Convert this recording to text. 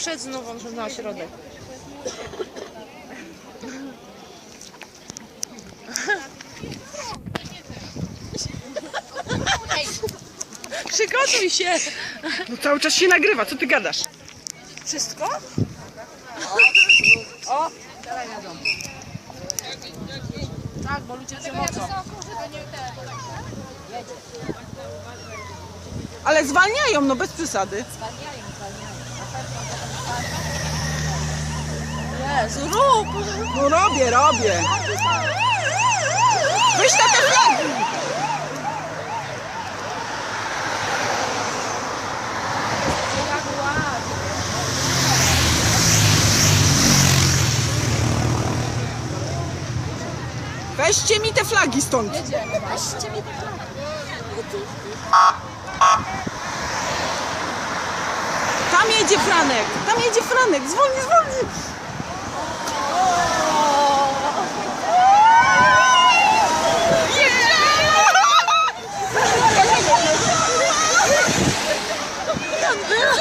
przed znowu na środek. Przygotuj się! No cały czas się nagrywa, co ty gadasz? Wszystko? O! Teraz jadą. Tak, bo ludzie cię mocą. Ale zwalniają, no bez przesady. Jezu, rób! No robię, robię. Weź na te flagi. Weźcie mi te flagi stąd. Weźcie mi tak. Tam jedzie Franek, tam jedzie Franek, zwolnij, zwolnij! Yeah!